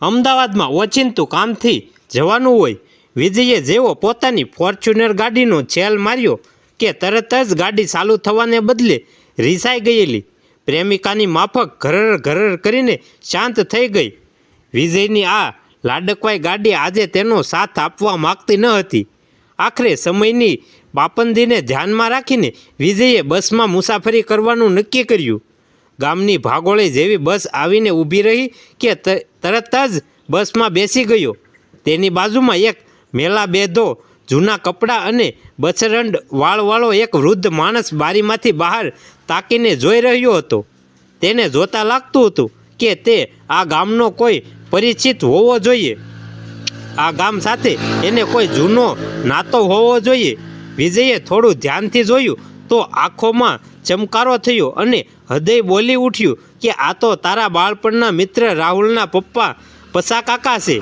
અમદાવાદમાં ઓચિંતું કામથી જવાનું હોય. વિજયે જેવો પોતાની ફોર્ચ્યુનર ગાડીનો છેલ માર્યો કે તરત જ ગાડી ચાલુ થવાને બદલે રીસાઈ ગયેલી. પ્રેમિકાની માફક ઘરર ઘરર કરીને શાંત થઈ ગઈ. વિજયની આ લાડકવાઈ ગાડી આજે તેનો સાથ આપવા માગતી ન હતી. આખરે સમયની પાપંદીને ધ્યાનમાં રાખીને વિજયે બસમાં મુસાફરી કરવાનું નક્કી કર્યું. ગામની ભાગોળી જેવી બસ આવીને ઊભી રહી કે તરત જ બસમાં બેસી ગયો. તેની બાજુમાં એક મેલા બેધો, જૂના કપડાં અને બછરંડ વાળવાળો એક વૃદ્ધ માણસ બારીમાંથી બહાર તાકીને જોઈ રહ્યો હતો. તેને જોતા લાગતું હતું કે તે આ ગામનો કોઈ પરિચિત હોવો જોઈએ. આ ગામ સાથે એને કોઈ જૂનો નાતો હોવો જોઈએ. વિજયે થોડું ધ્યાનથી જોયું તો આંખોમાં ચમકારો થયો અને હૃદય બોલી ઉઠ્યું કે આ તો તારા બાળપણના મિત્ર રાહુલના પપ્પા પસા કાકા છે.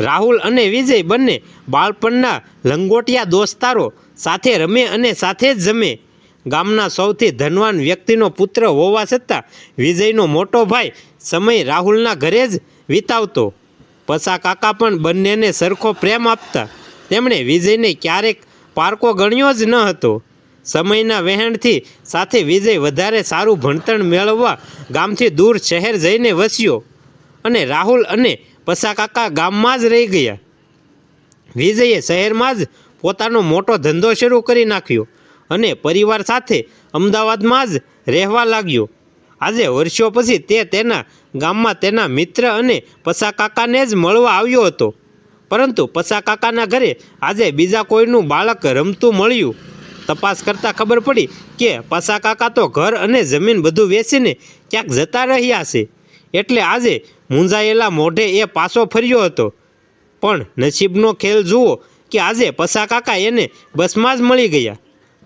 રાહુલ અને વિજય બંને બાળપણના લંગોટિયા દોસ્તારો, સાથે રમે અને સાથે જ જમે. ગામના સૌથી ધનવાન વ્યક્તિનો પુત્ર હોવા છતાં વિજયનો મોટો ભાઈ સમય રાહુલના ઘરે જ વિતાવતો. પસા કાકા પણ બંનેને સરખો પ્રેમ આપતા. તેમણે વિજયને ક્યારેક પારકો ગણ્યો જ ન હતો. સમયના વહેણથી સાથે વિજય વધારે સારું ભણતર મેળવવા ગામથી દૂર શહેર જઈને વસ્યો અને રાહુલ અને પસાકાકા ગામમાં જ રહી ગયા. વિજયે શહેરમાં જ પોતાનો મોટો ધંધો શરૂ કરી નાખ્યો અને પરિવાર સાથે અમદાવાદમાં જ રહેવા લાગ્યો. આજે વર્ષો પછી તે તેના ગામમાં તેના મિત્ર અને પસા કાકાને જ મળવા આવ્યો હતો. પરંતુ પસાકાકાના ઘરે આજે બીજા કોઈનું બાળક રમતું મળ્યું. તપાસ કરતાં ખબર પડી કે પસા કાકા તો ઘર અને જમીન બધું વેચીને ક્યાંક જતા રહ્યા છે. એટલે આજે મૂંઝાયેલા મોઢે એ પાછો ફર્યો હતો. પણ નસીબનો ખેલ જુઓ કે આજે પસા કાકા એને બસમાં જ મળી ગયા.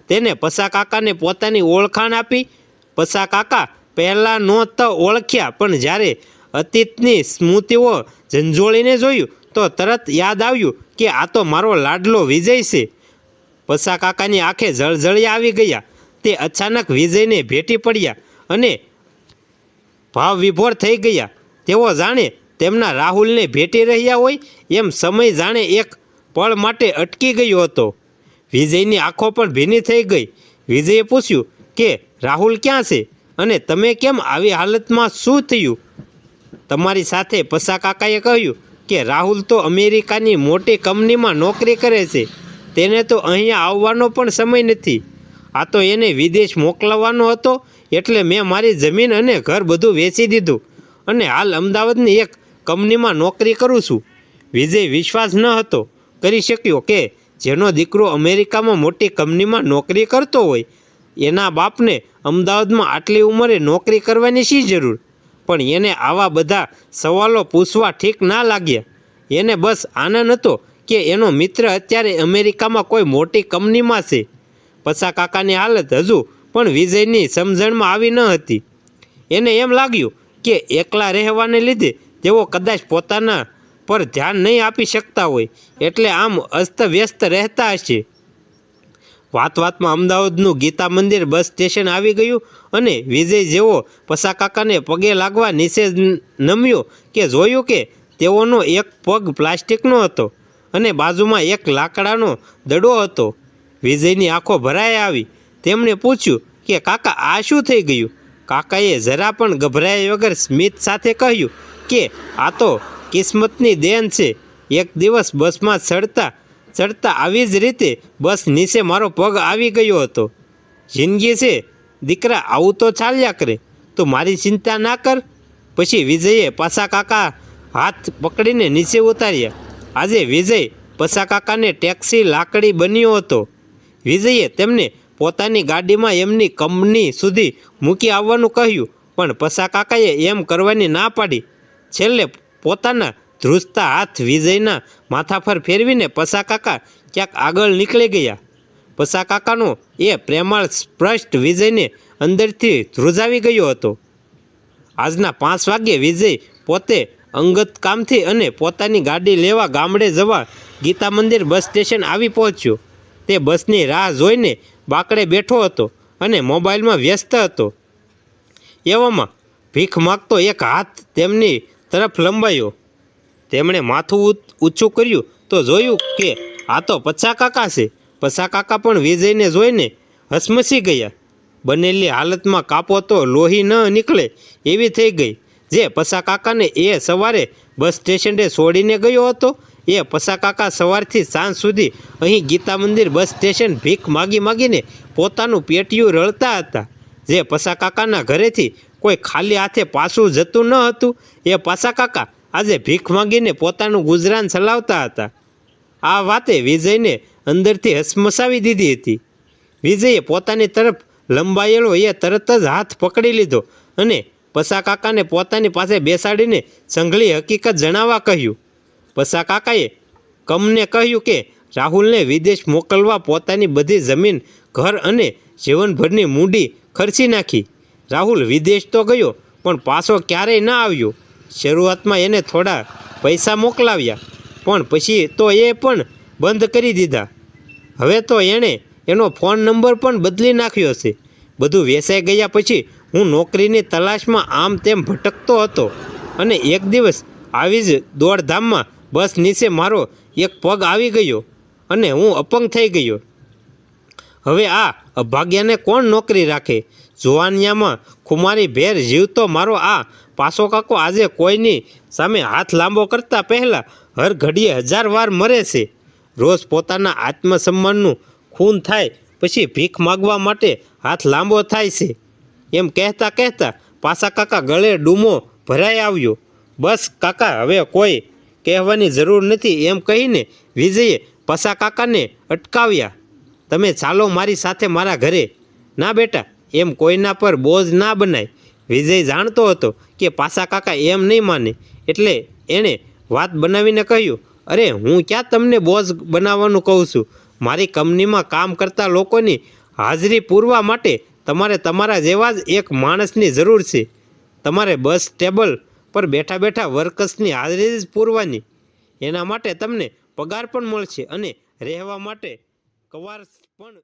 તેને પસા કાકાને પોતાની ઓળખાણ આપી. પસા કાકા પહેલાં નો તો ઓળખ્યા, પણ જ્યારે અતીતની સ્મૃતિઓ ઝંઝોળીને જોયું તો તરત યાદ આવ્યું કે આ તો મારો લાડલો વિજય છે. પસા કાકાની આંખે જળજળી આવી ગયા. તે અચાનક વિજયને ભેટી પડ્યા અને ભાવ વિભોર થઈ ગયા. તેઓ જાણે તેમના રાહુલને ભેટી રહ્યા હોય એમ સમય જાણે એક પળ માટે અટકી ગયો હતો. વિજયની આંખો પણ ભીની થઈ ગઈ. વિજયે પૂછ્યું કે, રાહુલ ક્યાં છે? અને તમે કેમ આવી હાલતમાં શું થયું? તમારી સાથે પસા કાકાએ કહ્યું કે, રાહુલ તો અમેરિકાની મોટી કંપનીમાં નોકરી કરે છે. તેને તો અહીંયા આવવાનો પણ સમય નથી. આ તો એને વિદેશ મોકલાવવાનો હતો, એટલે મેં મારી જમીન અને ઘર બધું વેચી દીધું. અને હાલ અમદાવાદની એક કંપનીમાં નોકરી કરું છું. વિજય વિશ્વાસ ન હતો. કરી શક્યો કે જેનો દીકરો અમેરિકામાં મોટી કંપનીમાં નોકરી કરતો હોય, એના બાપને અમદાવાદમાં આટલી ઉંમરે નોકરી કરવાની શી જરૂર? પણ એને આવા બધા સવાલો પૂછવા ઠીક ના લાગ્યા. એને બસ આનંદ હતો કે એનો મિત્ર અત્યારે અમેરિકામાં કોઈ મોટી કંપનીમાં છે. પસા કાકાની હાલત હજુ પણ વિજયની સમજણમાં આવી ન હતી. એને એમ લાગ્યું કે એકલા રહેવાને લીધે તેઓ કદાચ પોતાના પર ધ્યાન નહીં આપી શકતા હોય, એટલે આમ અસ્તવ્યસ્ત રહેતા હશે. વાત વાતમાં અમદાવાદનું ગીતા મંદિર બસ સ્ટેશન આવી ગયું અને વિજય જેવો પસા કાકાને પગે લાગવા નિષેધ નમ્યો કે જોયું કે તેઓનો એક પગ પ્લાસ્ટિકનો હતો. અને બાજુમાં એક લાકડાનો દડો હતો. વિજયની આંખો ભરાઈ આવી. તેમણે પૂછ્યું કે, કાકા, આ શું થઈ ગયું? કાકાએ જરા પણ ગભરાયા વગર સ્મિત સાથે કહ્યું કે, આ તો કિસ્મતની દેન છે. એક દિવસ બસમાં ચડતા ચડતા આવી જ રીતે બસ નીચે મારો પગ આવી ગયો હતો. જિંદગી છે. દીકરા, આવું તો ચાલ્યા કરે. તો મારી ચિંતા ના કર. પછી વિજયે પાછા કાકા હાથ પકડીને નીચે ઉતાર્યા. આજે વિજય પસાકાકાને ટેક્સી લાકડી બન્યો હતો. વિજયે તેમને પોતાની ગાડીમાં એમની કંપની સુધી મૂકી આવવાનું કહ્યું, પણ પસા કાકાએ એમ કરવાની ના પાડી. છેલ્લે પોતાના ધ્રુજતા હાથ વિજયના માથા પર ફેરવીને પસાકાકા ક્યાંક આગળ નીકળી ગયા. પસાકાકાનો એ પ્રેમાળ સ્પષ્ટ વિજયને અંદરથી ધ્રુજાવી ગયો હતો. આજના પાંચ વાગ્યે વિજય પોતે અંગત કામથી અને પોતાની ગાડી લેવા ગામડે જવા ગીતા મંદિર બસ સ્ટેશન આવી પહોંચ્યો. તે બસની રાહ જોઈને બાકડે બેઠો હતો અને મોબાઈલમાં વ્યસ્ત હતો. એવામાં ભીખ માગતો એક હાથ તેમની તરફ લંબાયો. તેમણે માથું ઊંચું કર્યું તો જોયું કે આ તો પછા કાકા છે. પછા કાકા પણ વિજયને જોઈને હસમસી ગયા. બનેલી હાલતમાં કાપો તો લોહી ન નીકળે એવી થઈ ગઈ. જે પસા કાકાને એ સવારે બસ સ્ટેશને છોડીને ગયો હતો. એ પસા કાકા સવારથી સાંજ સુધી અહીં ગીતા મંદિર બસ સ્ટેશન ભીખ માગી માગીને પોતાનું પેટિયું રળતા હતા. જે પસા કાકાના ઘરેથી કોઈ ખાલી હાથે પાછું જતું ન હતું. એ પસા કાકા આજે ભીખ માગીને પોતાનું ગુજરાન ચલાવતા હતા. આ વાતે વિજયને અંદરથી હસમસાવી દીધી હતી. વિજયે પોતાની તરફ લંબાયેલો એ તરત જ હાથ પકડી લીધો અને પસા કાકાને પોતાની પાસે બેસાડીને સંઘળી હકીકત જણાવવા કહ્યું. પસા કાકાએ કમને કહ્યું કે રાહુલને વિદેશ મોકલવા પોતાની બધી જમીન, ઘર અને જીવનભરની મૂડી ખર્ચી નાખી. રાહુલ વિદેશ તો ગયો, પણ પાછો ક્યારેય ના આવ્યો. શરૂઆતમાં એને થોડા પૈસા મોકલાવ્યા, પણ પછી તો એ પણ બંધ કરી દીધા. હવે તો એણે એનો ફોન નંબર પણ બદલી નાખ્યો છે. બધું વેચાઈ ગયા પછી હું નોકરીની તલાશમાં આમ તેમ ભટકતો હતો અને એક દિવસ આવી જ દોડધામમાં બસ નીચે મારો એક પગ આવી ગયો અને હું અપંગ થઈ ગયો. હવે આ અભાગ્યાને કોણ નોકરી રાખે? જુવાનિયામાં ખુમારી ભેર જીવતો મારો આ પાસો કાકો આજે કોઈની સામે હાથ લાંબો કરતા પહેલાં હર ઘડીએ હજાર વાર મરે છે. રોજ પોતાના આત્મસન્માનનું ખૂન થાય પછી ભીખ માગવા માટે હાથ લાંબો થાય છે. એમ કહેતા કહેતા પાસા કાકા ગળે ડૂમો ભરાઈ આવ્યો. બસ કાકા, હવે કોઈ કહેવાની જરૂર નથી એમ કહીને વિજયે પાસા કાકાને અટકાવ્યા. તમે ચાલો મારી સાથે મારા ઘરે. ના બેટા, એમ કોઈના પર બોજ ના બનાય. વિજય જાણતો હતો કે પાસા કાકા એમ નહીં માને. એટલે એણે વાત બનાવીને કહ્યું, અરે, હું ક્યાં તમને બોજ બનાવવાનું કહું છું? મારી કંપનીમાં કામ કરતા લોકોની હાજરી પૂરવા માટે તમારે તમારા જેવા જ એક માણસની જરૂર છે. તમારે બસ, ટેબલ પર બેઠા બેઠા વર્કર્સની હાજરી જ પૂરવાની. એના માટે તમને પગાર પણ મળશે અને રહેવા માટે કવાર પણ